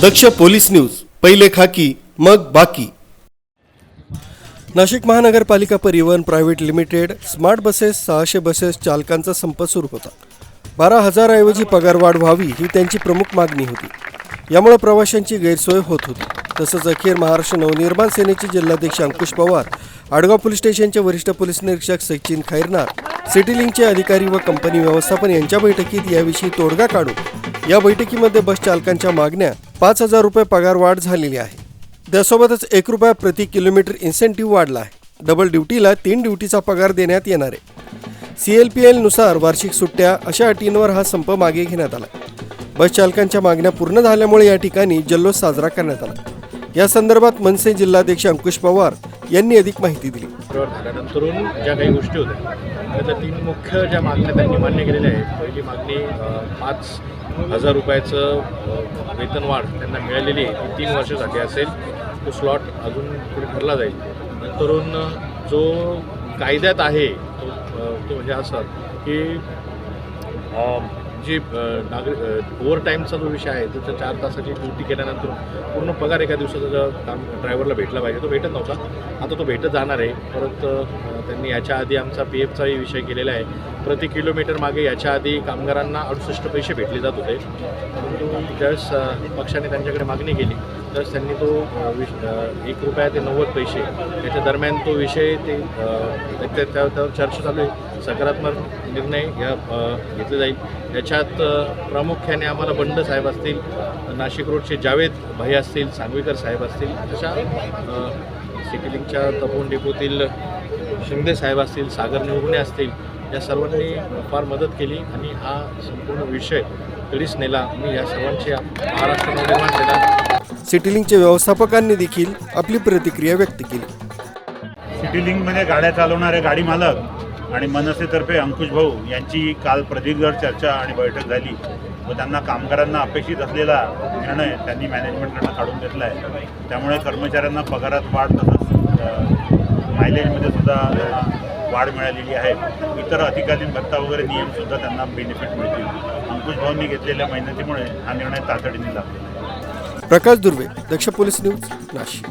दक्ष police news पहिले खाकी मग बाकी. नाशिक महानगरपालिका परिवहन प्रायव्हेट लिमिटेड स्मार्ट बसेस सहाशे बसेस चालकांचा संप सुरू होता. बारा हजाराऐवजी पगारवाढ व्हावी ही त्यांची प्रमुख मागणी होती. यामुळे प्रवाशांची गैरसोय होत होती. तसंच अखेर महाराष्ट्र नवनिर्माण सेनेचे जिल्हाध्यक्ष अंकुश पवार आडगाव पोलीस स्टेशनचे वरिष्ठ पोलीस निरीक्षक सचिन खैरनार सिटीलिंगचे अधिकारी व कंपनी व्यवस्थापन यांच्या बैठकीत याविषयी तोडगा काढून या बैठकीमध्ये बस चालकांच्या मागण्या पाच हजार रुपये पगार वाढ झालेली आहे. त्यासोबतच एक रुपया प्रति किलोमीटर इन्सेंटिव्ह वाढला आहे. डबल ड्युटीला तीन ड्युटीचा पगार देण्यात येणार आहे. सी एल पी एलनुसार वार्षिक सुट्ट्या अशा अटींवर हा संप मागे घेण्यात आला. बस चालकांच्या मागण्या पूर्ण झाल्यामुळे या ठिकाणी जल्लोष साजरा करण्यात आला. या संदर्भात मनसे जिल्हाध्यक्ष अंकुश पवार यांनी अधिक माहिती दिली. वर झाल्यानंतरून ज्या काही गोष्टी होत्या त्यातल्या तीन मुख्य ज्या मागण्या त्यांनी मान्य केलेल्या आहेत पहिली मागणी पाच हजार रुपयाचं वेतनवाढ त्यांना मिळालेली आहे ती तीन वर्षासाठी असेल तो स्लॉट अजून पुढे ठरला जाईल. नंतरून जो कायद्यात आहे तो तो म्हणजे असा की जी नागरिक ओव्हर टाईमचा जो विषय आहे त्याच्या चार तासाची ड्युटी केल्यानंतर पूर्ण पगार एका दिवसाचा जो काम ड्रायव्हरला भेटला पाहिजे तो भेटत नव्हता. आता तो भेटत जाणार आहे. परत त्यांनी याच्या आधी आमचा पी एफचाही विषय केलेला आहे. प्रति किलोमीटर मागे याच्या आधी कामगारांना अडुसष्ट पैसे भेटले जात होते. परंतु ज्यावेळेस पक्षाने त्यांच्याकडे मागणी केली. त्यावेळेस त्यांनी तो विष एक रुपया ते नव्वद पैसे याच्या दरम्यान तो विषय ते त्यावर चर्चा चालू आहे. सकारात्मक निर्णय या घेतले जाईल. याच्यात प्रामुख्याने आम्हाला बंड साहेब असतील नाशिक रोडचे जावेद भाई असतील सांगवीकर साहेब असतील अशा अ, सिटी लिंकच्या तपोवन डिपोतील शिंदे साहेब असतील सागर निवगुणे असतील या सर्वांनी फार मदत केली आणि हा संपूर्ण विषय तडीच नेला. मी या सर्वांची महाराष्ट्र नवनिर्माण सेना सिटी लिंकच्या व्यवस्थापकांनी देखील आपली प्रतिक्रिया व्यक्त केली. सिटी लिंकमध्ये गाड्या चालवणारे गाडी मालक. आणि मनसेतर्फे अंकुश भाऊ यांची काल प्रदीर्घ चर्चा आणि बैठक झाली व त्यांना कामगारांना अपेक्षित असलेला निर्णय त्यांनी मॅनेजमेंटकडनं काढून घेतला आहे त्यामुळे कर्मचाऱ्यांना पगारात वाढ तसंच मायलेजमध्ये सुद्धा वाढ मिळालेली आहे. इतर अधिकालीन भत्ता वगैरे नियमसुद्धा त्यांना बेनिफिट मिळतील. अंकुश भाऊंनी घेतलेल्या मेहनतीमुळे हा निर्णय तातडीने लागला प्रकाश दुर्वे दक्ष पोलीस न्यूज नाशिक.